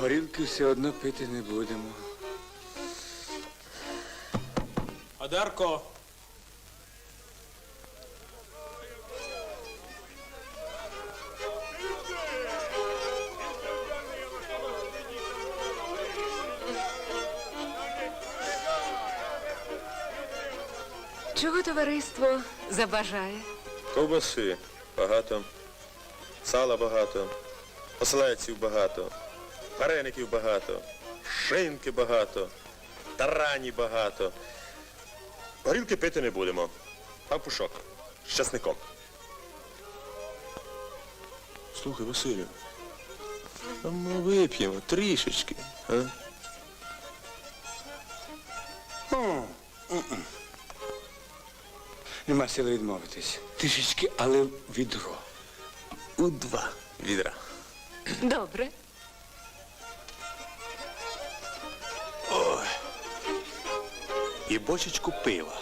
Горілки все одно пити не будемо. Одарко. Чого товариство забажає? Ковбаси багато, сала багато, оселедців багато, вареників багато, шинки багато, тарані багато. Горілки пити не будемо. Пампушок з часником. Слухай, Василю, а ми вип'ємо трішечки, а? Нема сили відмовитись. Трішечки, але відро. У два відра. Добре. І бочечку пива.